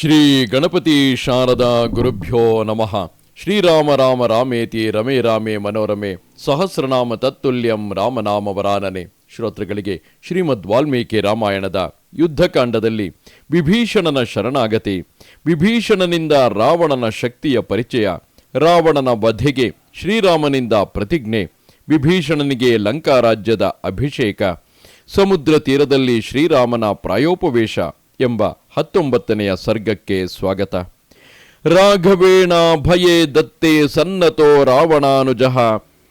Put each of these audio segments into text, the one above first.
ಶ್ರೀ ಗಣಪತಿ ಶಾರದಾ ಗುರುಭ್ಯೋ ನಮಃ. ಶ್ರೀರಾಮ ರಾಮ ರಾಮೇತಿ ರಮೇ ರಾಮೇ ಮನೋರಮೆ. ಸಹಸ್ರನಾಮ ತತ್ತುಲ್ಯಂ ರಾಮನಾಮ ವರಾನನೆ. ಶ್ರೋತೃಗಳಿಗೆ ಶ್ರೀಮದ್ ವಾಲ್ಮೀಕಿ ರಾಮಾಯಣದ ಯುದ್ಧಕಾಂಡದಲ್ಲಿ ವಿಭೀಷಣನ ಶರಣಾಗತಿ, ವಿಭೀಷಣನಿಂದ ರಾವಣನ ಶಕ್ತಿಯ ಪರಿಚಯ, ರಾವಣನ ವಧೆಗೆ ಶ್ರೀರಾಮನಿಂದ ಪ್ರತಿಜ್ಞೆ, ವಿಭೀಷಣನಿಗೆ ಲಂಕಾ ರಾಜ್ಯದ ಅಭಿಷೇಕ, ಸಮುದ್ರ ತೀರದಲ್ಲಿ ಶ್ರೀರಾಮನ ಪ್ರಾಯೋಪವೇಶ ಎಂಬ ಹತ್ತೊಂಬತ್ತನೆಯ ಸರ್ಗಕ್ಕೆ ಸ್ವಾಗತ. ರಾಘವೇಣ ಭಯೇ ದತ್ತೆ ಸನ್ನತೋ ರಾವಣಾನುಜಃ,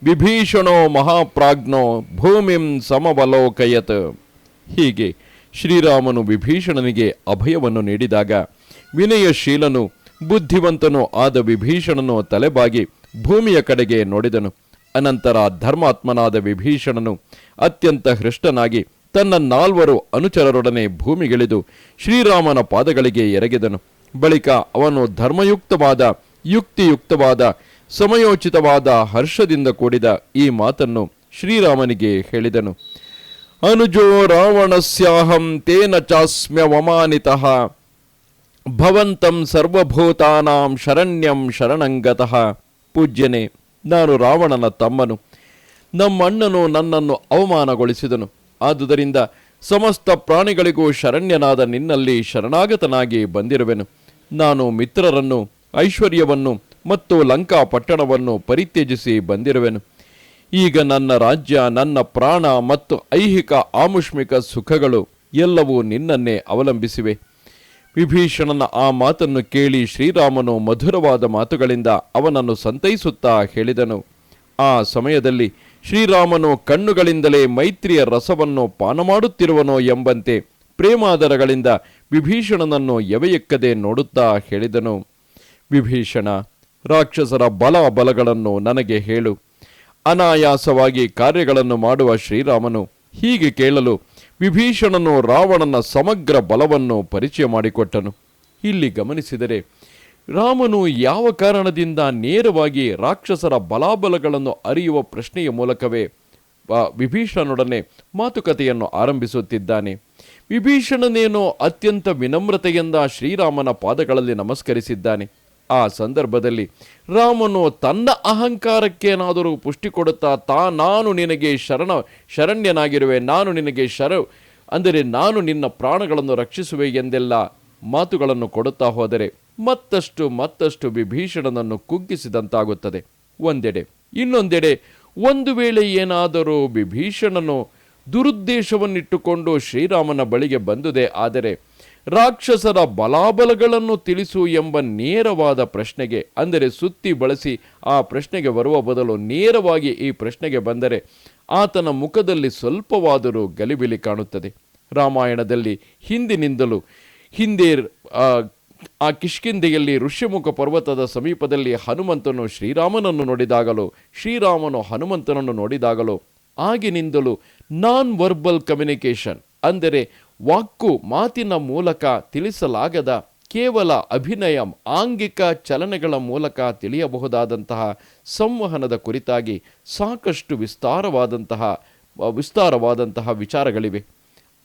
ವಿಭೀಷಣೋ ಮಹಾಪ್ರಾಜ್ಞೋ ಭೂಮಿಂ ಸಮವಲೋಕಯತ್. ಹೀಗೆ ಶ್ರೀರಾಮನು ವಿಭೀಷಣನಿಗೆ ಅಭಯವನ್ನು ನೀಡಿದಾಗ ವಿನಯಶೀಲನು, ಬುದ್ಧಿವಂತನು ಆದ ವಿಭೀಷಣನು ತಲೆಬಾಗಿ ಭೂಮಿಯ ಕಡೆಗೆ ನೋಡಿದನು. ಅನಂತರ ಧರ್ಮಾತ್ಮನಾದ ವಿಭೀಷಣನು ಅತ್ಯಂತ ಹೃಷ್ಟನಾಗಿ ತನ್ನ ನಾಲ್ವರು ಅನುಚರರೊಡನೆ ಭೂಮಿಗಿಳಿದು ಶ್ರೀರಾಮನ ಪಾದಗಳಿಗೆ ಎರಗಿದನು. ಬಳಿಕ ಅವನು ಧರ್ಮಯುಕ್ತವಾದ, ಯುಕ್ತಿಯುಕ್ತವಾದ, ಸಮಯೋಚಿತವಾದ ಹರ್ಷದಿಂದ ಕೂಡಿದ ಈ ಮಾತನ್ನು ಶ್ರೀರಾಮನಿಗೆ ಹೇಳಿದನು. ಅನುಜೋ ರಾವಣಸ್ಯಾಹಂ ತೇನ ಚಾಸ್ಮ್ಯವಮಾನಿತಃ ಭವಂತಂ ಸರ್ವಭೂತಾನಾಂ ಶರಣ್ಯಂ ಶರಣಂಗತಃ. ಪೂಜ್ಯನೇ, ನಾನು ರಾವಣನ ತಮ್ಮನು. ನಮ್ಮಣ್ಣನು ನನ್ನನ್ನು ಅವಮಾನಗೊಳಿಸಿದನು. ಆದುದರಿಂದ ಸಮಸ್ತ ಪ್ರಾಣಿಗಳಿಗೂ ಶರಣ್ಯನಾದ ನಿನ್ನಲ್ಲಿ ಶರಣಾಗತನಾಗಿ ಬಂದಿರುವೆನು. ನಾನು ಮಿತ್ರರನ್ನು, ಐಶ್ವರ್ಯವನ್ನು ಮತ್ತು ಲಂಕಾ ಪಟ್ಟಣವನ್ನು ಪರಿತ್ಯಜಿಸಿ ಬಂದಿರುವೆನು. ಈಗ ನನ್ನ ರಾಜ್ಯ, ನನ್ನ ಪ್ರಾಣ ಮತ್ತು ಐಹಿಕ ಆಮುಷ್ಮಿಕ ಸುಖಗಳು ಎಲ್ಲವೂ ನಿನ್ನನ್ನೇ ಅವಲಂಬಿಸಿವೆ. ವಿಭೀಷಣನ ಆ ಮಾತನ್ನು ಕೇಳಿ ಶ್ರೀರಾಮನು ಮಧುರವಾದ ಮಾತುಗಳಿಂದ ಅವನನ್ನು ಸಂತೈಸುತ್ತಾ ಹೇಳಿದನು. ಆ ಸಮಯದಲ್ಲಿ ಶ್ರೀರಾಮನು ಕಣ್ಣುಗಳಿಂದಲೇ ಮೈತ್ರಿಯ ರಸವನ್ನು ಪಾನ ಮಾಡುತ್ತಿರುವನೋ ಎಂಬಂತೆ ಪ್ರೇಮಾದರಗಳಿಂದ ವಿಭೀಷಣನನ್ನು ಎವೆಯಕ್ಕದೆ ನೋಡುತ್ತಾ ಹೇಳಿದನು. ವಿಭೀಷಣ, ರಾಕ್ಷಸರ ಬಲ ಬಲಗಳನ್ನು ನನಗೆ ಹೇಳು. ಅನಾಯಾಸವಾಗಿ ಕಾರ್ಯಗಳನ್ನು ಮಾಡುವ ಶ್ರೀರಾಮನು ಹೀಗೆ ಕೇಳಲು ವಿಭೀಷಣನು ರಾವಣನ ಸಮಗ್ರ ಬಲವನ್ನು ಪರಿಚಯ ಮಾಡಿಕೊಟ್ಟನು. ಇಲ್ಲಿ ಗಮನಿಸಿದರೆ ರಾಮನು ಯಾವ ಕಾರಣದಿಂದ ನೇರವಾಗಿ ರಾಕ್ಷಸರ ಬಲಾಬಲಗಳನ್ನು ಅರಿಯುವ ಪ್ರಶ್ನೆಯ ಮೂಲಕವೇ ವಿಭೀಷಣನೊಡನೆ ಮಾತುಕತೆಯನ್ನು ಆರಂಭಿಸುತ್ತಿದ್ದಾನೆ. ವಿಭೀಷಣನೇನು ಅತ್ಯಂತ ವಿನಮ್ರತೆಯಿಂದ ಶ್ರೀರಾಮನ ಪಾದಗಳಲ್ಲಿ ನಮಸ್ಕರಿಸಿದ್ದಾನೆ. ಆ ಸಂದರ್ಭದಲ್ಲಿ ರಾಮನು ತನ್ನ ಅಹಂಕಾರಕ್ಕೇನಾದರೂ ಪುಷ್ಟಿ ಕೊಡುತ್ತಾ, ತಾ, ನಾನು ನಿನಗೆ ಶರಣ, ಶರಣ್ಯನಾಗಿರುವೆ, ನಾನು ನಿನಗೆ ಶರ, ಅಂದರೆ ನಾನು ನಿನ್ನ ಪ್ರಾಣಗಳನ್ನು ರಕ್ಷಿಸುವೆ ಎಂದೆಲ್ಲ ಮಾತುಗಳನ್ನು ಕೊಡುತ್ತಾ ಹೋದರೆ ಮತ್ತಷ್ಟು ಮತ್ತಷ್ಟು ವಿಭೀಷಣನನ್ನು ಕುಗ್ಗಿಸಿದಂತಾಗುತ್ತದೆ. ಒಂದೆಡೆ, ಇನ್ನೊಂದೆಡೆ, ಒಂದು ವೇಳೆ ಏನಾದರೂ ವಿಭೀಷಣನು ದುರುದ್ದೇಶವನ್ನಿಟ್ಟುಕೊಂಡು ಶ್ರೀರಾಮನ ಬಳಿಗೆ ಬಂದುದೇ ಆದರೆ, ರಾಕ್ಷಸರ ಬಲಾಬಲಗಳನ್ನು ತಿಳಿಸು ಎಂಬ ನೇರವಾದ ಪ್ರಶ್ನೆಗೆ, ಅಂದರೆ ಸುತ್ತಿ ಬಳಸಿ ಆ ಪ್ರಶ್ನೆಗೆ ಬರುವ ಬದಲು ನೇರವಾಗಿ ಈ ಪ್ರಶ್ನೆಗೆ ಬಂದರೆ ಆತನ ಮುಖದಲ್ಲಿ ಸ್ವಲ್ಪವಾದರೂ ಗಲಿಬಿಲಿ ಕಾಣುತ್ತದೆ. ರಾಮಾಯಣದಲ್ಲಿ ಹಿಂದಿನಿಂದಲೂ ಹಿಂದೆ ಆ, ಕಿಷ್ಕಿಂದೆಯಲ್ಲಿ ಋಷ್ಯಮುಖ ಪರ್ವತದ ಸಮೀಪದಲ್ಲಿ ಹನುಮಂತನು ಶ್ರೀರಾಮನನ್ನು ನೋಡಿದಾಗಲೂ ಶ್ರೀರಾಮನು ಹನುಮಂತನನ್ನು ನೋಡಿದಾಗಲೂ ಆಗಿನಿಂದಲೂ ನಾನ್ ವರ್ಬಲ್ ಕಮ್ಯುನಿಕೇಷನ್ ಅಂದರೆ ವಾಕ್ಕು ಮಾತಿನ ಮೂಲಕ ತಿಳಿಸಲಾಗದ ಕೇವಲ ಅಭಿನಯ ಆಂಗಿಕ ಚಲನೆಗಳ ಮೂಲಕ ತಿಳಿಯಬಹುದಾದಂತಹ ಸಂವಹನದ ಕುರಿತಾಗಿ ಸಾಕಷ್ಟು ವಿಸ್ತಾರವಾದಂತಹ ವಿಸ್ತಾರವಾದಂತಹ ವಿಚಾರಗಳಿವೆ.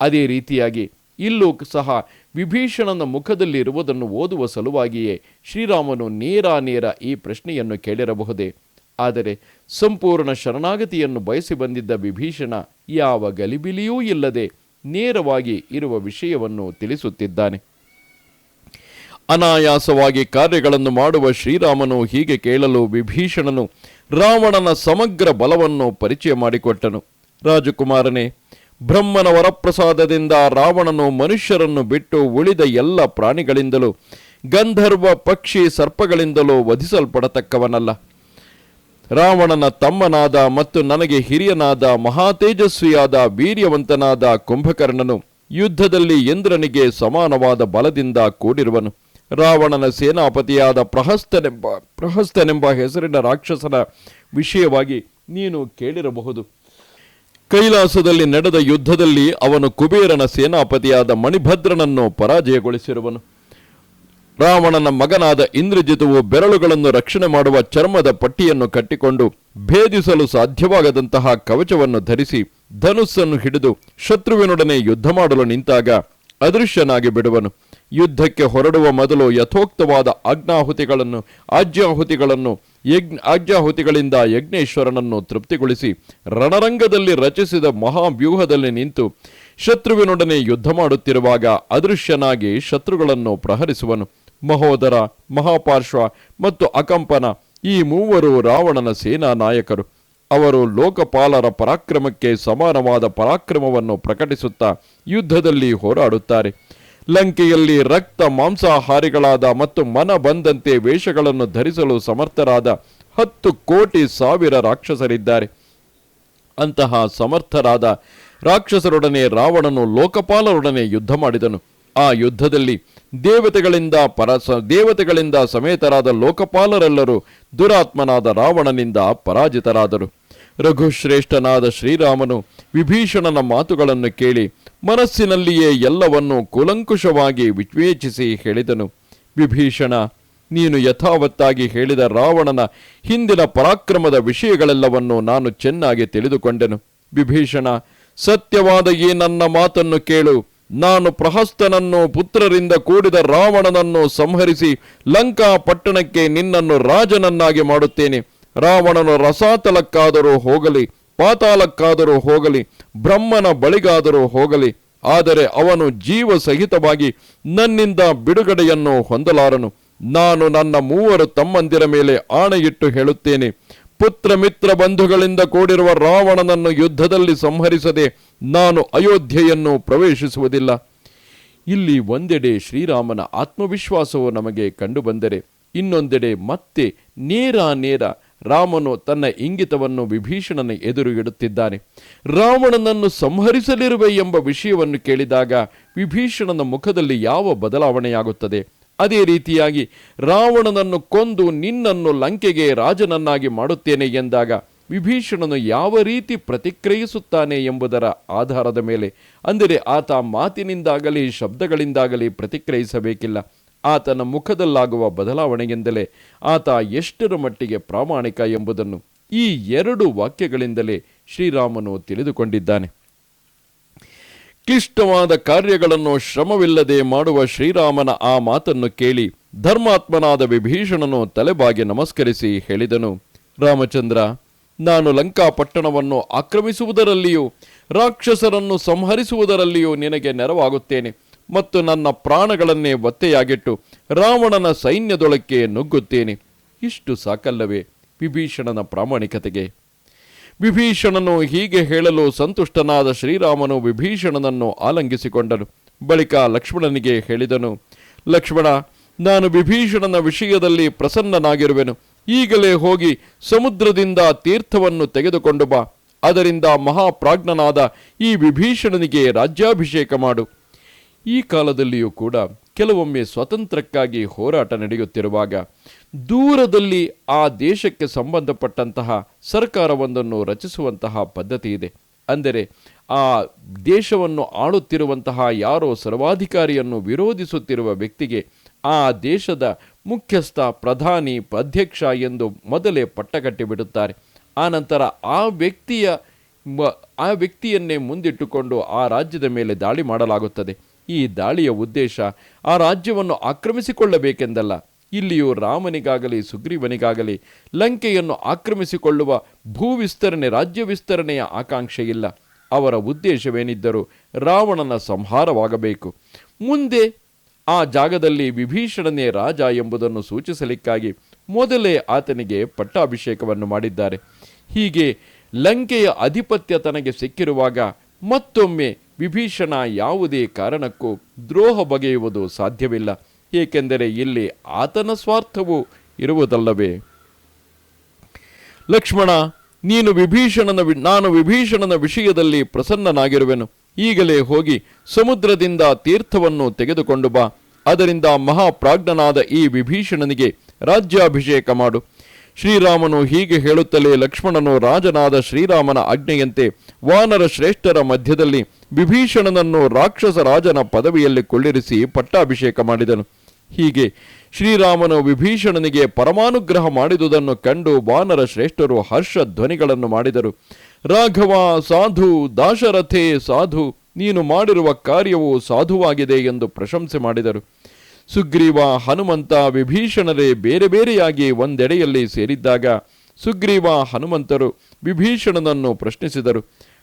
ಅದೇ ರೀತಿಯಾಗಿ ಇಲ್ಲೂ ಸಹ ವಿಭೀಷಣನ ಮುಖದಲ್ಲಿರುವುದನ್ನು ಓದುವ ಸಲುವಾಗಿಯೇ ಶ್ರೀರಾಮನು ನೇರ ನೇರ ಈ ಪ್ರಶ್ನೆಯನ್ನು ಕೇಳಿರಬಹುದೇ? ಆದರೆ ಸಂಪೂರ್ಣ ಶರಣಾಗತಿಯನ್ನು ಬಯಸಿ ಬಂದಿದ್ದ ವಿಭೀಷಣ ಯಾವ ಗಲಿಬಿಲಿಯೂ ಇಲ್ಲದೆ ನೇರವಾಗಿ ಇರುವ ವಿಷಯವನ್ನು ತಿಳಿಸುತ್ತಿದ್ದಾನೆ. ಅನಾಯಾಸವಾಗಿ ಕಾರ್ಯಗಳನ್ನು ಮಾಡುವ ಶ್ರೀರಾಮನು ಹೀಗೆ ಕೇಳಲು ವಿಭೀಷಣನು ರಾವಣನ ಸಮಗ್ರ ಬಲವನ್ನು ಪರಿಚಯ ಮಾಡಿಕೊಟ್ಟನು. ರಾಜಕುಮಾರನೇ ಬ್ರಹ್ಮನ ವರಪ್ರಸಾದದಿಂದ ರಾವಣನು ಮನುಷ್ಯರನ್ನು ಬಿಟ್ಟು ಉಳಿದ ಎಲ್ಲ ಪ್ರಾಣಿಗಳಿಂದಲೂ, ಗಂಧರ್ವ ಪಕ್ಷಿ ಸರ್ಪಗಳಿಂದಲೂ ವಧಿಸಲ್ಪಡತಕ್ಕವನಲ್ಲ. ರಾವಣನ ತಮ್ಮನಾದ ಮತ್ತು ನನಗೆ ಹಿರಿಯನಾದ ಮಹಾತೇಜಸ್ವಿಯಾದ ವೀರ್ಯವಂತನಾದ ಕುಂಭಕರ್ಣನು ಯುದ್ಧದಲ್ಲಿ ಇಂದ್ರನಿಗೆ ಸಮಾನವಾದ ಬಲದಿಂದ ಕೂಡಿರುವನು. ರಾವಣನ ಸೇನಾಪತಿಯಾದ ಪ್ರಹಸ್ತನೆಂಬ ಪ್ರಹಸ್ತನೆಂಬ ಹೆಸರಿನ ರಾಕ್ಷಸನ ವಿಷಯವಾಗಿ ನೀನು ಕೇಳಿರಬಹುದು. ಕೈಲಾಸದಲ್ಲಿ ನಡೆದ ಯುದ್ಧದಲ್ಲಿ ಅವನು ಕುಬೇರನ ಸೇನಾಪತಿಯಾದ ಮಣಿಭದ್ರನನ್ನು ಪರಾಜಯಗೊಳಿಸಿರುವನು. ರಾವಣನ ಮಗನಾದ ಇಂದ್ರಜಿತುವು ಬೆರಳುಗಳನ್ನು ರಕ್ಷಣೆ ಮಾಡುವ ಚರ್ಮದ ಪಟ್ಟಿಯನ್ನು ಕಟ್ಟಿಕೊಂಡು ಭೇದಿಸಲು ಸಾಧ್ಯವಾಗದಂತಹ ಕವಚವನ್ನು ಧರಿಸಿ ಧನುಸ್ಸನ್ನು ಹಿಡಿದು ಶತ್ರುವಿನೊಡನೆ ಯುದ್ಧ ಮಾಡಲು ನಿಂತಾಗ ಅದೃಶ್ಯನಾಗಿ ಬಿಡುವನು. ಯುದ್ಧಕ್ಕೆ ಹೊರಡುವ ಮೊದಲು ಯಥೋಕ್ತವಾದ ಆಜ್ಞಾಹುತಿಗಳನ್ನು ಆಜ್ಯಾಹುತಿಗಳನ್ನು ಯಜ್ಞ, ಆಜ್ಞಾಹುತಿಗಳಿಂದ ಯಜ್ಞೇಶ್ವರನನ್ನು ತೃಪ್ತಿಗೊಳಿಸಿ ರಣರಂಗದಲ್ಲಿ ರಚಿಸಿದ ಮಹಾವ್ಯೂಹದಲ್ಲಿ ನಿಂತು ಶತ್ರುವಿನೊಡನೆ ಯುದ್ಧ ಮಾಡುತ್ತಿರುವಾಗ ಅದೃಶ್ಯನಾಗಿ ಶತ್ರುಗಳನ್ನು ಪ್ರಹರಿಸುವನು. ಮಹೋದರ, ಮಹಾಪಾರ್ಶ್ವ ಮತ್ತು ಅಕಂಪನ ಈ ಮೂವರು ರಾವಣನ ಸೇನಾ ನಾಯಕರು. ಅವರು ಲೋಕಪಾಲರ ಪರಾಕ್ರಮಕ್ಕೆ ಸಮಾನವಾದ ಪರಾಕ್ರಮವನ್ನು ಪ್ರಕಟಿಸುತ್ತಾ ಯುದ್ಧದಲ್ಲಿ ಹೋರಾಡುತ್ತಾರೆ. ಲಂಕೆಯಲ್ಲಿ ರಕ್ತ ಮಾಂಸಾಹಾರಿಗಳಾದ ಮತ್ತು ಮನ ಬಂದಂತೆ ವೇಷಗಳನ್ನು ಧರಿಸಲು ಸಮರ್ಥರಾದ ಹತ್ತು ಕೋಟಿ ಸಾವಿರ ರಾಕ್ಷಸರಿದ್ದಾರೆ. ಅಂತಹ ಸಮರ್ಥರಾದ ರಾಕ್ಷಸರೊಡನೆ ರಾವಣನು ಲೋಕಪಾಲರೊಡನೆ ಯುದ್ಧ ಮಾಡಿದನು. ಆ ಯುದ್ಧದಲ್ಲಿ ದೇವತೆಗಳಿಂದ ಪರ ದೇವತೆಗಳಿಂದ ಸಮೇತರಾದ ಲೋಕಪಾಲರೆಲ್ಲರೂ ದುರಾತ್ಮನಾದ ರಾವಣನಿಂದ ಪರಾಜಿತರಾದರು. ರಘುಶ್ರೇಷ್ಠನಾದ ಶ್ರೀರಾಮನು ವಿಭೀಷಣನ ಮಾತುಗಳನ್ನು ಕೇಳಿ ಮನಸ್ಸಿನಲ್ಲಿಯೇ ಎಲ್ಲವನ್ನೂ ಕೂಲಂಕುಷವಾಗಿ ವಿವೇಚಿಸಿ ಹೇಳಿದನು. ವಿಭೀಷಣ, ನೀನು ಯಥಾವತ್ತಾಗಿ ಹೇಳಿದ ರಾವಣನ ಹಿಂದಿನ ಪರಾಕ್ರಮದ ವಿಷಯಗಳೆಲ್ಲವನ್ನು ನಾನು ಚೆನ್ನಾಗಿ ತಿಳಿದುಕೊಂಡೆನು. ವಿಭೀಷಣ, ಸತ್ಯವಾದ ಈ ನನ್ನ ಮಾತನ್ನು ಕೇಳು. ನಾನು ಪ್ರಹಸ್ತನನ್ನು ಪುತ್ರರಿಂದ ಕೂಡಿದ ರಾವಣನನ್ನು ಸಂಹರಿಸಿ ಲಂಕಾ ಪಟ್ಟಣಕ್ಕೆ ನಿನ್ನನ್ನು ರಾಜನನ್ನಾಗಿ ಮಾಡುತ್ತೇನೆ. ರಾವಣನು ರಸಾತಲಕ್ಕಾದರೂ ಹೋಗಲಿ. ಪಾತಾಳಕ್ಕಾದರೂ ಹೋಗಲಿ, ಬ್ರಹ್ಮನ ಬಳಿಗಾದರೂ ಹೋಗಲಿ, ಆದರೆ ಅವನು ಜೀವ ಸಹಿತವಾಗಿ ನನ್ನಿಂದ ಬಿಡುಗಡೆಯನ್ನು ಹೊಂದಲಾರನು. ನಾನು ನನ್ನ ಮೂವರು ತಮ್ಮಂದಿರ ಮೇಲೆ ಆಣೆಯಿಟ್ಟು ಹೇಳುತ್ತೇನೆ ಪುತ್ರ ಮಿತ್ರ ಬಂಧುಗಳಿಂದ ಕೂಡಿರುವ ರಾವಣನನ್ನು ಯುದ್ಧದಲ್ಲಿ ಸಂಹರಿಸದೆ ನಾನು ಅಯೋಧ್ಯೆಯನ್ನು ಪ್ರವೇಶಿಸುವುದಿಲ್ಲ. ಇಲ್ಲಿ ಒಂದೆಡೆ ಶ್ರೀರಾಮನ ಆತ್ಮವಿಶ್ವಾಸವು ನಮಗೆ ಕಂಡುಬಂದರೆ, ಇನ್ನೊಂದೆಡೆ ಮತ್ತೆ ನೇರ ನೇರ ರಾಮನು ತನ್ನ ಇಂಗಿತವನ್ನು ವಿಭೀಷಣನ ಎದುರು ಇಡುತ್ತಿದ್ದಾನೆ. ರಾವಣನನ್ನು ಸಂಹರಿಸಲಿರುವೆ ಎಂಬ ವಿಷಯವನ್ನು ಕೇಳಿದಾಗ ವಿಭೀಷಣನ ಮುಖದಲ್ಲಿ ಯಾವ ಬದಲಾವಣೆಯಾಗುತ್ತದೆ? ಅದೇ ರೀತಿಯಾಗಿ ರಾವಣನನ್ನು ಕೊಂದು ನಿನ್ನನ್ನು ಲಂಕೆಗೆ ರಾಜನನ್ನಾಗಿ ಮಾಡುತ್ತೇನೆ ಎಂದಾಗ ವಿಭೀಷಣನು ಯಾವ ರೀತಿ ಪ್ರತಿಕ್ರಿಯಿಸುತ್ತಾನೆ ಎಂಬುದರ ಆಧಾರದ ಮೇಲೆ, ಅಂದರೆ ಆತ ಮಾತಿನಿಂದಾಗಲಿ ಶಬ್ದಗಳಿಂದಾಗಲಿ ಪ್ರತಿಕ್ರಿಯಿಸಬೇಕಿಲ್ಲ. ಆತನ ಮುಖದಲ್ಲಾಗುವ ಬದಲಾವಣೆಯಿಂದಲೇ ಆತ ಎಷ್ಟರ ಮಟ್ಟಿಗೆ ಪ್ರಾಮಾಣಿಕ ಎಂಬುದನ್ನು ಈ ಎರಡು ವಾಕ್ಯಗಳಿಂದಲೇ ಶ್ರೀರಾಮನು ತಿಳಿದುಕೊಂಡಿದ್ದಾನೆ. ಕ್ಲಿಷ್ಟವಾದ ಕಾರ್ಯಗಳನ್ನು ಶ್ರಮವಿಲ್ಲದೆ ಮಾಡುವ ಶ್ರೀರಾಮನ ಆ ಮಾತನ್ನು ಕೇಳಿ ಧರ್ಮಾತ್ಮನಾದ ವಿಭೀಷಣನು ತಲೆಬಾಗಿ ನಮಸ್ಕರಿಸಿ ಹೇಳಿದನು, ರಾಮಚಂದ್ರ, ನಾನು ಲಂಕಾ ಪಟ್ಟಣವನ್ನು ಆಕ್ರಮಿಸುವುದರಲ್ಲಿಯೂ, ರಾಕ್ಷಸರನ್ನು ಸಂಹರಿಸುವುದರಲ್ಲಿಯೂ ನಿನಗೆ ನೆರವಾಗುತ್ತೇನೆ. ಮತ್ತು ನನ್ನ ಪ್ರಾಣಗಳನ್ನೇ ಒತ್ತೆಯಾಗಿಟ್ಟು ರಾವಣನ ಸೈನ್ಯದೊಳಕ್ಕೆ ನುಗ್ಗುತ್ತೇನೆ. ಇಷ್ಟು ಸಾಕಲ್ಲವೇ ವಿಭೀಷಣನ ಪ್ರಾಮಾಣಿಕತೆಗೆ? ವಿಭೀಷಣನು ಹೀಗೆ ಹೇಳಲು ಸಂತುಷ್ಟನಾದ ಶ್ರೀರಾಮನು ವಿಭೀಷಣನನ್ನು ಆಲಂಗಿಸಿಕೊಂಡನು. ಬಳಿಕ ಲಕ್ಷ್ಮಣನಿಗೆ ಹೇಳಿದನು, ಲಕ್ಷ್ಮಣ, ನಾನು ವಿಭೀಷಣನ ವಿಷಯದಲ್ಲಿ ಪ್ರಸನ್ನನಾಗಿರುವೆನು. ಈಗಲೇ ಹೋಗಿ ಸಮುದ್ರದಿಂದ ತೀರ್ಥವನ್ನು ತೆಗೆದುಕೊಂಡು ಬಾ. ಅದರಿಂದ ಮಹಾಪ್ರಾಜ್ಞನಾದ ಈ ವಿಭೀಷಣನಿಗೆ ರಾಜ್ಯಾಭಿಷೇಕ ಮಾಡು. ಈ ಕಾಲದಲ್ಲಿಯೂ ಕೂಡ ಕೆಲವೊಮ್ಮೆ ಸ್ವತಂತ್ರಕ್ಕಾಗಿ ಹೋರಾಟ ನಡೆಯುತ್ತಿರುವಾಗ ದೂರದಲ್ಲಿ ಆ ದೇಶಕ್ಕೆ ಸಂಬಂಧಪಟ್ಟಂತಹ ಸರ್ಕಾರವೊಂದನ್ನು ರಚಿಸುವಂತಹ ಪದ್ಧತಿ ಇದೆ. ಅಂದರೆ ಆ ದೇಶವನ್ನು ಆಳುತ್ತಿರುವಂತಹ ಯಾರೋ ಸರ್ವಾಧಿಕಾರಿಯನ್ನು ವಿರೋಧಿಸುತ್ತಿರುವ ವ್ಯಕ್ತಿಗೆ ಆ ದೇಶದ ಮುಖ್ಯಸ್ಥ, ಪ್ರಧಾನಿ, ಅಧ್ಯಕ್ಷ ಎಂದು ಮೊದಲೇ ಪಟ್ಟಕಟ್ಟಿಬಿಡುತ್ತಾರೆ ಆ ನಂತರ ಆ ವ್ಯಕ್ತಿಯ ಆ ವ್ಯಕ್ತಿಯನ್ನೇ ಮುಂದಿಟ್ಟುಕೊಂಡು ಆ ರಾಜ್ಯದ ಮೇಲೆ ದಾಳಿ ಮಾಡಲಾಗುತ್ತದೆ. ಈ ದಾಳಿಯ ಉದ್ದೇಶ ಆ ರಾಜ್ಯವನ್ನು ಆಕ್ರಮಿಸಿಕೊಳ್ಳಬೇಕೆಂದಲ್ಲ. ಇಲ್ಲಿಯೂ ರಾಮನಿಗಾಗಲಿ, ಸುಗ್ರೀವನಿಗಾಗಲಿ ಲಂಕೆಯನ್ನು ಆಕ್ರಮಿಸಿಕೊಳ್ಳುವ ಭೂ ವಿಸ್ತರಣೆ ರಾಜ್ಯ ವಿಸ್ತರಣೆಯ ಆಕಾಂಕ್ಷೆಯಿಲ್ಲ. ಅವರ ಉದ್ದೇಶವೇನಿದ್ದರೂ ರಾವಣನ ಸಂಹಾರವಾಗಬೇಕು. ಮುಂದೆ ಆ ಜಾಗದಲ್ಲಿ ವಿಭೀಷಣನೇ ರಾಜ ಎಂಬುದನ್ನು ಸೂಚಿಸಲಿಕ್ಕಾಗಿ ಮೊದಲೇ ಆತನಿಗೆ ಪಟ್ಟಾಭಿಷೇಕವನ್ನು ಮಾಡಿದ್ದಾರೆ. ಹೀಗೆ ಲಂಕೆಯ ಅಧಿಪತ್ಯ ತನಗೆ ಸಿಕ್ಕಿರುವಾಗ ಮತ್ತೊಮ್ಮೆ ವಿಭೀಷಣ ಯಾವುದೇ ಕಾರಣಕ್ಕೂ ದ್ರೋಹ ಬಗೆಯುವುದು ಸಾಧ್ಯವಿಲ್ಲ, ಏಕೆಂದರೆ ಇಲ್ಲಿ ಆತನ ಸ್ವಾರ್ಥವು ಇರುವುದಲ್ಲವೇ? ಲಕ್ಷ್ಮಣ, ನೀನು ವಿಭೀಷಣನ ನಾನು ವಿಭೀಷಣನ ವಿಷಯದಲ್ಲಿ ಪ್ರಸನ್ನನಾಗಿರುವೆನು. ಈಗಲೇ ಹೋಗಿ ಸಮುದ್ರದಿಂದ ತೀರ್ಥವನ್ನು ತೆಗೆದುಕೊಂಡು ಬಾ. ಅದರಿಂದ ಮಹಾಪ್ರಾಜ್ಞನಾದ ಈ ವಿಭೀಷಣನಿಗೆ ರಾಜ್ಯಾಭಿಷೇಕ ಮಾಡು. ಶ್ರೀರಾಮನು ಹೀಗೆ ಹೇಳುತ್ತಲೇ ಲಕ್ಷ್ಮಣನು ರಾಜನಾದ ಶ್ರೀರಾಮನ ಆಜ್ಞೆಯಂತೆ ವಾನರ ಶ್ರೇಷ್ಠರ ಮಧ್ಯದಲ್ಲಿ ವಿಭೀಷಣನನ್ನು ರಾಕ್ಷಸ ರಾಜನ ಪದವಿಯಲ್ಲಿ ಕೊಳ್ಳಿರಿಸಿ ಪಟ್ಟಾಭಿಷೇಕ ಮಾಡಿದನು. ಹೀಗೆ ಶ್ರೀರಾಮನು ವಿಭೀಷಣನಿಗೆ ಪರಮಾನುಗ್ರಹ ಮಾಡಿದುದನ್ನು ಕಂಡು ವಾನರ ಶ್ರೇಷ್ಠರು ಹರ್ಷ ಧ್ವನಿಗಳನ್ನು ಮಾಡಿದರು. ರಾಘವ, ಸಾಧು, ದಾಶರಥೇ, ಸಾಧು, ನೀನು ಮಾಡಿರುವ ಕಾರ್ಯವು ಸಾಧುವಾಗಿದೆ ಎಂದು ಪ್ರಶಂಸೆ ಮಾಡಿದರು. ಸುಗ್ರೀವ, ಹನುಮಂತ, ವಿಭೀಷಣರೇ ಬೇರೆ ಬೇರೆಯಾಗಿ ಒಂದೆಡೆಯಲ್ಲಿ ಸೇರಿದ್ದಾಗ ಸುಗ್ರೀವ, ಹನುಮಂತರು ವಿಭೀಷಣನನ್ನು ಪ್ರಶ್ನಿಸಿದರು.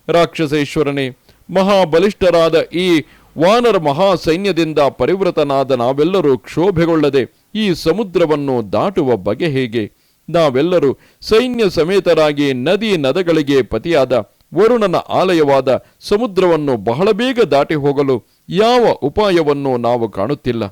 ರಾಕ್ಷಸೇಶ್ವರನೇ ಮಹಾಬಲಿಷ್ಠರಾದ ಈ ವಾನರ ಮಹಾಸೈನ್ಯದಿಂದ ಪರಿವೃತನಾದ ನಾವೆಲ್ಲರೂ ಕ್ಷೋಭೆಗೊಳ್ಳದೆ ಈ ಸಮುದ್ರವನ್ನು ದಾಟುವ ಬಗೆ ಹೇಗೆ? ನಾವೆಲ್ಲರೂ ಸೈನ್ಯ ಸಮೇತರಾಗಿ ನದಿ ನದಗಳಿಗೆ ಪತಿಯಾದ ವರುಣನ ಆಲಯವಾದ ಸಮುದ್ರವನ್ನು ಬಹಳ ಬೇಗ ದಾಟಿ ಹೋಗಲು ಯಾವ ಉಪಾಯವನ್ನು ನಾವು ಕಾಣುತ್ತಿಲ್ಲ.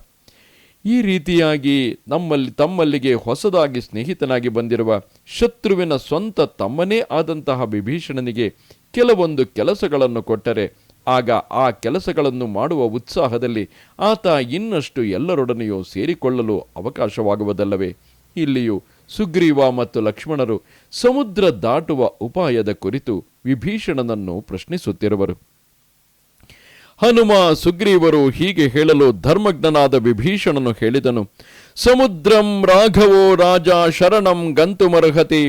ಈ ರೀತಿಯಾಗಿ ನಮ್ಮಲ್ಲಿ, ತಮ್ಮಲ್ಲಿಗೆ ಹೊಸದಾಗಿ ಸ್ನೇಹಿತನಾಗಿ ಬಂದಿರುವ ಶತ್ರುವಿನ ಸ್ವಂತ ತಮ್ಮನೇ ಆದಂತಹ ವಿಭೀಷಣನಿಗೆ ಕೆಲವೊಂದು ಕೆಲಸಗಳನ್ನು ಕೊಟ್ಟರೆ, ಆಗ ಆ ಕೆಲಸಗಳನ್ನು ಮಾಡುವ ಉತ್ಸಾಹದಲ್ಲಿ ಆತ ಇನ್ನಷ್ಟು ಎಲ್ಲರೊಡನೆಯೂ ಸೇರಿಕೊಳ್ಳಲು ಅವಕಾಶವಾಗುವುದಲ್ಲವೇ? ಇಲ್ಲಿಯೂ ಸುಗ್ರೀವ ಮತ್ತು ಲಕ್ಷ್ಮಣರು ಸಮುದ್ರ ದಾಟುವ ಉಪಾಯದ ಕುರಿತು ವಿಭೀಷಣನನ್ನು ಪ್ರಶ್ನಿಸುತ್ತಿರುವರು. ಹನುಮ ಸುಗ್ರೀವರು ಹೀಗೆ ಹೇಳಲು ಧರ್ಮಜ್ಞನಾದ ವಿಭೀಷಣನು ಹೇಳಿದನು, ಸಮುದ್ರಂ ರಾಘವೋ ರಾಜ ಶರಣಂ ಗಂತುಮರ್ಹತಿ,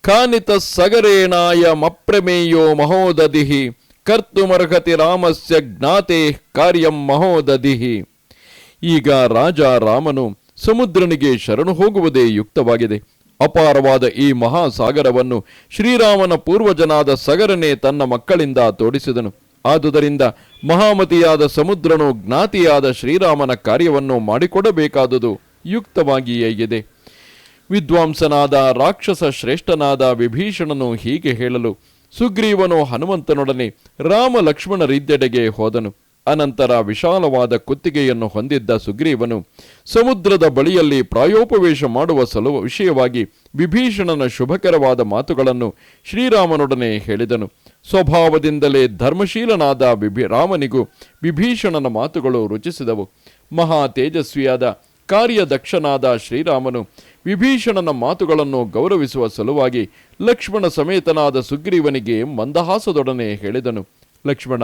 ಕಾನಿತ ಸಗರೇಣಾಯ ಮಪ್ರಮೇಯೋ ಮಹೋದದಿಹಿ ಕರ್ತುಮರ್ಹತಿ ರಾಮಸ್ಯ ಜ್ಞಾತೆ ಕಾರ್ಯಂ ಮಹೋದಧಿಹಿ. ಈಗ ರಾಜ ರಾಮನು ಸಮುದ್ರನಿಗೆ ಶರಣು ಹೋಗುವುದೇ ಯುಕ್ತವಾಗಿದೆ. ಅಪಾರವಾದ ಈ ಮಹಾಸಾಗರವನ್ನು ಶ್ರೀರಾಮನ ಪೂರ್ವಜನಾದ ಸಗರನೇ ತನ್ನ ಮಕ್ಕಳಿಂದ ತೋಡಿಸಿದನು. ಆದುದರಿಂದ ಮಹಾಮತಿಯಾದ ಸಮುದ್ರನು ಜ್ಞಾತಿಯಾದ ಶ್ರೀರಾಮನ ಕಾರ್ಯವನ್ನು ಮಾಡಿಕೊಡಬೇಕಾದುದು ಯುಕ್ತವಾಗಿಯೇ ಇದೆ ವಿದ್ವಾಂಸನಾದ ರಾಕ್ಷಸ ಶ್ರೇಷ್ಠನಾದ ವಿಭೀಷಣನು ಹೀಗೆ ಹೇಳಲು, ಸುಗ್ರೀವನು ಹನುಮಂತನೊಡನೆ ರಾಮ ಲಕ್ಷ್ಮಣರಿದ್ದೆಡೆಗೆ ಹೋದನು. ಅನಂತರ ವಿಶಾಲವಾದ ಕುತ್ತಿಗೆಯನ್ನು ಹೊಂದಿದ್ದ ಸುಗ್ರೀವನು ಸಮುದ್ರದ ಬಳಿಯಲ್ಲಿ ಪ್ರಾಯೋಪವೇಶ ಮಾಡುವ ಸಲುವ ವಿಷಯವಾಗಿ ವಿಭೀಷಣನ ಶುಭಕರವಾದ ಮಾತುಗಳನ್ನು ಶ್ರೀರಾಮನೊಡನೆ ಹೇಳಿದನು. ಸ್ವಭಾವದಿಂದಲೇ ಧರ್ಮಶೀಲನಾದ ವಿಭಿ ರಾಮನಿಗೂ ವಿಭೀಷಣನ ಮಾತುಗಳು ರುಚಿಸಿದವು. ಮಹಾ ತೇಜಸ್ವಿಯಾದ ಕಾರ್ಯದಕ್ಷನಾದ ಶ್ರೀರಾಮನು ವಿಭೀಷಣನ ಮಾತುಗಳನ್ನು ಗೌರವಿಸುವ ಸಲುವಾಗಿ ಲಕ್ಷ್ಮಣ ಸಮೇತನಾದ ಸುಗ್ರೀವನಿಗೆ ಮಂದಹಾಸದೊಡನೆ ಹೇಳಿದನು. ಲಕ್ಷ್ಮಣ,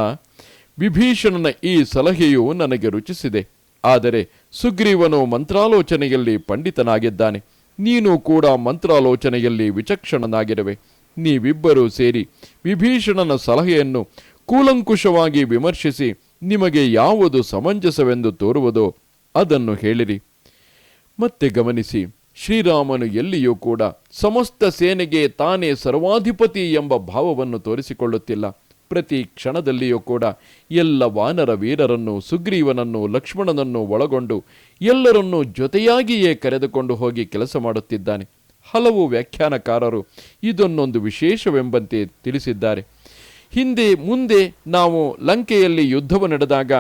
ವಿಭೀಷಣನ ಈ ಸಲಹೆಯು ನನಗೆ ರುಚಿಸಿದೆ. ಆದರೆ ಸುಗ್ರೀವನು ಮಂತ್ರಾಲೋಚನೆಯಲ್ಲಿ ಪಂಡಿತನಾಗಿದ್ದಾನೆ. ನೀನು ಕೂಡ ಮಂತ್ರಾಲೋಚನೆಯಲ್ಲಿ ವಿಚಕ್ಷಣನಾಗಿರುವೆ. ನೀವಿಬ್ಬರೂ ಸೇರಿ ವಿಭೀಷಣನ ಸಲಹೆಯನ್ನು ಕೂಲಂಕುಷವಾಗಿ ವಿಮರ್ಶಿಸಿ ನಿಮಗೆ ಯಾವುದು ಸಮಂಜಸವೆಂದು ತೋರುವುದೋ ಅದನ್ನು ಹೇಳಿರಿ. ಮತ್ತೆ ಗಮನಿಸಿ, ಶ್ರೀರಾಮನು ಎಲ್ಲಿಯೂ ಕೂಡ ಸಮಸ್ತ ಸೇನೆಗೆ ತಾನೇ ಸರ್ವಾಧಿಪತಿ ಎಂಬ ಭಾವವನ್ನು ತೋರಿಸಿಕೊಳ್ಳುತ್ತಿಲ್ಲ. ಪ್ರತಿ ಕ್ಷಣದಲ್ಲಿಯೂ ಕೂಡ ಎಲ್ಲ ವಾನರ ವೀರರನ್ನು, ಸುಗ್ರೀವನನ್ನು, ಲಕ್ಷ್ಮಣನನ್ನು ಒಳಗೊಂಡು ಎಲ್ಲರನ್ನೂ ಜೊತೆಯಾಗಿಯೇ ಕರೆದುಕೊಂಡು ಹೋಗಿ ಕೆಲಸ ಮಾಡುತ್ತಿದ್ದಾನೆ. ಹಲವು ವ್ಯಾಖ್ಯಾನಕಾರರು ಇದನ್ನೊಂದು ವಿಶೇಷವೆಂಬಂತೆ ತಿಳಿಸಿದ್ದಾರೆ. ಹಿಂದೆ ಮುಂದೆ ನಾವು ಲಂಕೆಯಲ್ಲಿ ಯುದ್ಧವು ನಡೆದಾಗ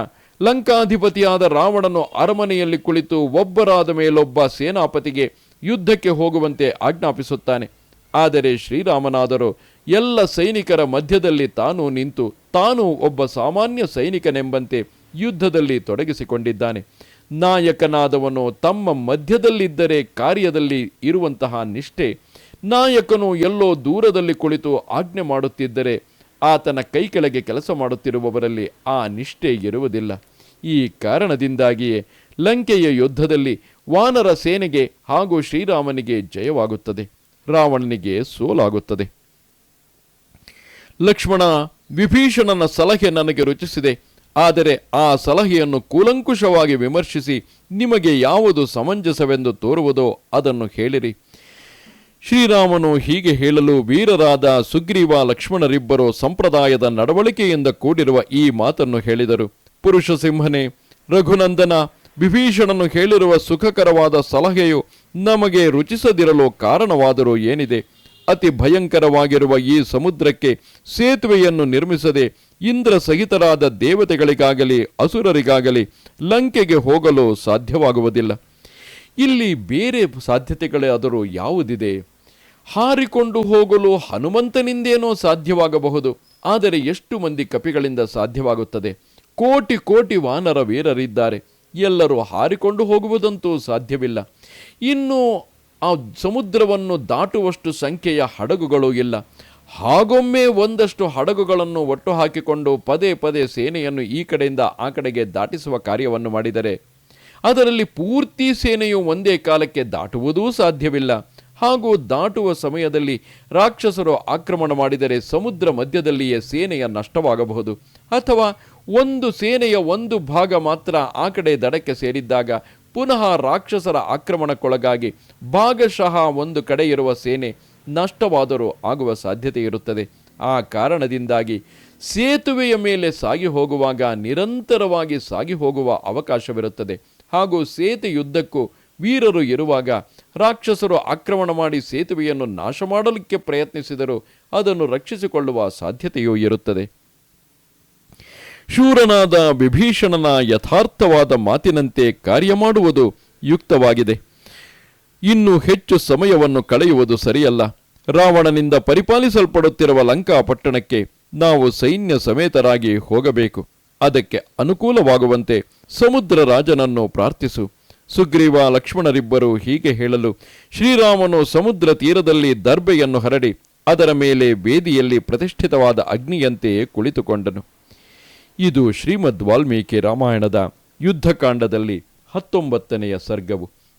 ಲಂಕಾಧಿಪತಿಯಾದ ರಾವಣನು ಅರಮನೆಯಲ್ಲಿ ಕುಳಿತು ಒಬ್ಬರಾದ ಮೇಲೊಬ್ಬ ಸೇನಾಪತಿಗೆ ಯುದ್ಧಕ್ಕೆ ಹೋಗುವಂತೆ ಆಜ್ಞಾಪಿಸುತ್ತಾನೆ. ಆದರೆ ಶ್ರೀರಾಮನಾದರೂ ಎಲ್ಲ ಸೈನಿಕರ ಮಧ್ಯದಲ್ಲಿ ತಾನು ನಿಂತು ತಾನು ಒಬ್ಬ ಸಾಮಾನ್ಯ ಸೈನಿಕನೆಂಬಂತೆ ಯುದ್ಧದಲ್ಲಿ ತೊಡಗಿಸಿಕೊಂಡಿದ್ದಾನೆ. ನಾಯಕನಾದವನು ತಮ್ಮ ಮಧ್ಯದಲ್ಲಿದ್ದರೆ ಕಾರ್ಯದಲ್ಲಿ ಇರುವಂತಹ ನಿಷ್ಠೆ. ನಾಯಕನು ಎಲ್ಲೋ ದೂರದಲ್ಲಿ ಕುಳಿತು ಆಜ್ಞೆ ಮಾಡುತ್ತಿದ್ದರೆ ಆತನ ಕೈ ಕೆಳಗೆ ಕೆಲಸ ಮಾಡುತ್ತಿರುವವರಲ್ಲಿ ಆ ನಿಷ್ಠೆ ಇರುವುದಿಲ್ಲ. ಈ ಕಾರಣದಿಂದಾಗಿಯೇ ಲಂಕೆಯ ಯುದ್ಧದಲ್ಲಿ ವಾನರ ಸೇನೆಗೆ ಹಾಗೂ ಶ್ರೀರಾಮನಿಗೆ ಜಯವಾಗುತ್ತದೆ. ರಾವಣನಿಗೆ ಸೋಲಾಗುತ್ತದೆ. ಲಕ್ಷ್ಮಣ ವಿಭೀಷಣನ ಸಲಹೆ ನನಗೆ ರುಚಿಸಿದೆ. ಆದರೆ ಆ ಸಲಹೆಯನ್ನು ಕೂಲಂಕುಷವಾಗಿ ವಿಮರ್ಶಿಸಿ ನಿಮಗೆ ಯಾವುದು ಸಮಂಜಸವೆಂದು ತೋರುವುದೋ ಅದನ್ನು ಹೇಳಿರಿ. ಶ್ರೀರಾಮನು ಹೀಗೆ ಹೇಳಲು ವೀರರಾದ ಸುಗ್ರೀವ ಲಕ್ಷ್ಮಣರಿಬ್ಬರು ಸಂಪ್ರದಾಯದ ನಡವಳಿಕೆಯಿಂದ ಕೂಡಿರುವ ಈ ಮಾತನ್ನು ಹೇಳಿದರು. ಪುರುಷ ಸಿಂಹನೇ, ರಘುನಂದನ ವಿಭೀಷಣನು ಹೇಳಿರುವ ಸುಖಕರವಾದ ಸಲಹೆಯು ನಮಗೆ ರುಚಿಸದಿರಲು ಕಾರಣವಾದರೂ ಏನಿದೆ? ಅತಿ ಭಯಂಕರವಾಗಿರುವ ಈ ಸಮುದ್ರಕ್ಕೆ ಸೇತುವೆಯನ್ನು ನಿರ್ಮಿಸದೆ ಇಂದ್ರ ಸಹಿತರಾದ ದೇವತೆಗಳಿಗಾಗಲಿ, ಅಸುರರಿಗಾಗಲಿ ಲಂಕೆಗೆ ಹೋಗಲು ಸಾಧ್ಯವಾಗುವುದಿಲ್ಲ. ಇಲ್ಲಿ ಬೇರೆ ಸಾಧ್ಯತೆಗಳಾದರೂ ಯಾವುದಿದೆ? ಹಾರಿಕೊಂಡು ಹೋಗಲು ಹನುಮಂತನಿಂದೇನೋ ಸಾಧ್ಯವಾಗಬಹುದು, ಆದರೆ ಎಷ್ಟು ಮಂದಿ ಕಪಿಗಳಿಂದ ಸಾಧ್ಯವಾಗುತ್ತದೆ? ಕೋಟಿ ಕೋಟಿ ವಾನರ ವೀರರಿದ್ದಾರೆ, ಎಲ್ಲರೂ ಹಾರಿಕೊಂಡು ಹೋಗುವುದಂತೂ ಸಾಧ್ಯವಿಲ್ಲ. ಇನ್ನು ಆ ಸಮುದ್ರವನ್ನು ದಾಟುವಷ್ಟು ಸಂಖ್ಯೆಯ ಹಡಗುಗಳು ಇಲ್ಲ. ಹಾಗೊಮ್ಮೆ ಒಂದಷ್ಟು ಹಡಗುಗಳನ್ನು ಒಟ್ಟು ಹಾಕಿಕೊಂಡು ಪದೇ ಪದೇ ಸೇನೆಯನ್ನು ಈ ಕಡೆಯಿಂದ ಆ ಕಡೆಗೆ ದಾಟಿಸುವ ಕಾರ್ಯವನ್ನು ಮಾಡಿದರೆ, ಅದರಲ್ಲಿ ಪೂರ್ತಿ ಸೇನೆಯು ಒಂದೇ ಕಾಲಕ್ಕೆ ದಾಟುವುದೂ ಸಾಧ್ಯವಿಲ್ಲ. ಹಾಗೂ ದಾಟುವ ಸಮಯದಲ್ಲಿ ರಾಕ್ಷಸರು ಆಕ್ರಮಣ ಮಾಡಿದರೆ ಸಮುದ್ರ ಮಧ್ಯದಲ್ಲಿಯೇ ಸೇನೆಯ ನಷ್ಟವಾಗಬಹುದು. ಅಥವಾ ಒಂದು ಸೇನೆಯ ಒಂದು ಭಾಗ ಮಾತ್ರ ಆ ಕಡೆ ದಡಕ್ಕೆ ಸೇರಿದ್ದಾಗ ಪುನಃ ರಾಕ್ಷಸರ ಆಕ್ರಮಣಕ್ಕೊಳಗಾಗಿ ಭಾಗಶಃ ಒಂದು ಕಡೆ ಇರುವ ಸೇನೆ ನಷ್ಟವಾದರೂ ಆಗುವ ಸಾಧ್ಯತೆ ಇರುತ್ತದೆ. ಆ ಕಾರಣದಿಂದಾಗಿ ಸೇತುವೆಯ ಮೇಲೆ ಸಾಗಿ ಹೋಗುವಾಗ ನಿರಂತರವಾಗಿ ಸಾಗಿ ಹೋಗುವ ಅವಕಾಶವಿರುತ್ತದೆ. ಹಾಗೂ ಸೇತುಯುದ್ದಕ್ಕೂ ವೀರರು ಇರುವಾಗ ರಾಕ್ಷಸರು ಆಕ್ರಮಣ ಮಾಡಿ ಸೇತುವೆಯನ್ನು ನಾಶ ಮಾಡಲಿಕ್ಕೆ ಪ್ರಯತ್ನಿಸಿದರೂ ಅದನ್ನು ರಕ್ಷಿಸಿಕೊಳ್ಳುವ ಸಾಧ್ಯತೆಯೂ ಇರುತ್ತದೆ. ಶೂರನಾದ ವಿಭೀಷಣನ ಯಥಾರ್ಥವಾದ ಮಾತಿನಂತೆ ಕಾರ್ಯ ಮಾಡುವುದು ಯುಕ್ತವಾಗಿದೆ. ಇನ್ನು ಹೆಚ್ಚು ಸಮಯವನ್ನು ಕಳೆಯುವುದು ಸರಿಯಲ್ಲ. ರಾವಣನಿಂದ ಪರಿಪಾಲಿಸಲ್ಪಡುತ್ತಿರುವ ಲಂಕಾ ಪಟ್ಟಣಕ್ಕೆ ನಾವು ಸೈನ್ಯ ಸಮೇತರಾಗಿ ಹೋಗಬೇಕು. ಅದಕ್ಕೆ ಅನುಕೂಲವಾಗುವಂತೆ ಸಮುದ್ರ ರಾಜನನ್ನು ಪ್ರಾರ್ಥಿಸು. ಸುಗ್ರೀವ ಲಕ್ಷ್ಮಣರಿಬ್ಬರು ಹೀಗೆ ಹೇಳಲು ಶ್ರೀರಾಮನು ಸಮುದ್ರ ತೀರದಲ್ಲಿ ದರ್ಬೆಯನ್ನು ಹರಡಿ ಅದರ ಮೇಲೆ ಬೇದಿಯಲ್ಲಿ ಪ್ರತಿಷ್ಠಿತವಾದ ಅಗ್ನಿಯಂತೆಯೇ ಕುಳಿತುಕೊಂಡನು. ಇದು ಶ್ರೀಮದ್ ವಾಲ್ಮೀಕಿ ರಾಮಾಯಣದ ಯುದ್ಧಕಾಂಡದಲ್ಲಿ ಹತ್ತೊಂಬತ್ತನೆಯ ಸರ್ಗವು.